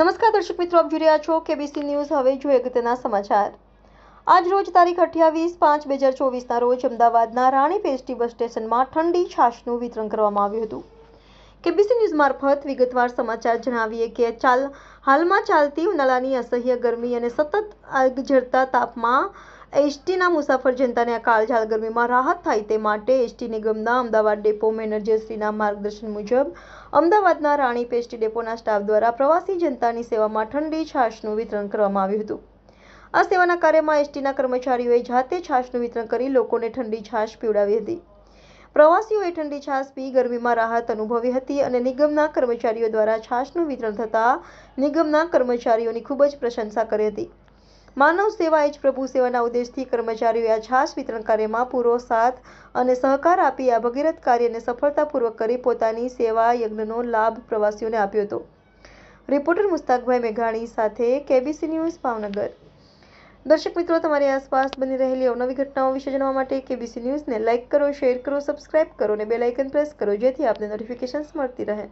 નમસ્કાર દર્શક મિત્રો, આપ જોઈ રહ્યા છો કેબીસી ન્યૂઝ હવે જોઈએ અગત્યના સમાચાર. આજ રોજ તારીખ અઠ્યાવીસ પાંચ બે હજાર ચોવીસના રોજ અમદાવાદના રાણી પેસ્ટી બસ સ્ટેશનમાં ઠંડી છાશનું વિતરણ કરવામાં આવ્યું હતું. કેબીસી ન્યૂઝ મારફત વિગતવાર સમાચાર જણાવીએ કે ચાલ હાલમાં ચાલતી ઉનાળાની અસહ્ય ગરમી અને સતત આગ ઝરતા તાપમાં એસટીના મુસાફર જનતાને આ કાળઝાળ ગરમીમાં રાહત થાય તે માટે એસટી નિગમના અમદાવાદ ડેપો મેનેજરશ્રીના માર્ગદર્શન મુજબ અમદાવાદના રાણી પેસ્ટી ડેપોના સ્ટાફ દ્વારા પ્રવાસી જનતાની સેવામાં ઠંડી છાશનું વિતરણ કરવામાં આવ્યું હતું. આ સેવાના કાર્યમાં એસટીના કર્મચારીઓએ જાતે છાશનું વિતરણ કરી લોકોને ઠંડી છાશ પીવડાવી હતી. પ્રવાસીઓએ ઠંડી છાશ પી ગરમીમાં રાહત અનુભવી હતી અને નિગમના કર્મચારીઓ દ્વારા છાશનું વિતરણ થતાં નિગમના કર્મચારીઓની ખૂબ જ પ્રશંસા કરી હતી. માનવ સેવા એ જ પ્રભુ સેવાના ઉદ્દેશથી કર્મચારીઓએ આ છાશ વિતરણ કાર્યમાં પૂરો સાથ અને સહકાર આપી આ ભગીરથ કાર્યને સફળતાપૂર્વક કરી પોતાની સેવા યજ્ઞનો લાભ પ્રવાસીઓને આપ્યો હતો. રિપોર્ટર મુસ્તાકભાઈ મેઘાણી સાથે કેબીસી ન્યૂઝ ભાવનગર. દર્શક મિત્રો, તમારી આસપાસ બની રહેલી અવનવી ઘટનાઓ વિશે જાણવા માટે કેબીસી ન્યૂઝને લાઇક કરો, શેર કરો, સબસ્ક્રાઇબ કરો અને બેલ આઇકન પ્રેસ કરો જેથી આપને નોટિફિકેશન્સ મળતી રહે.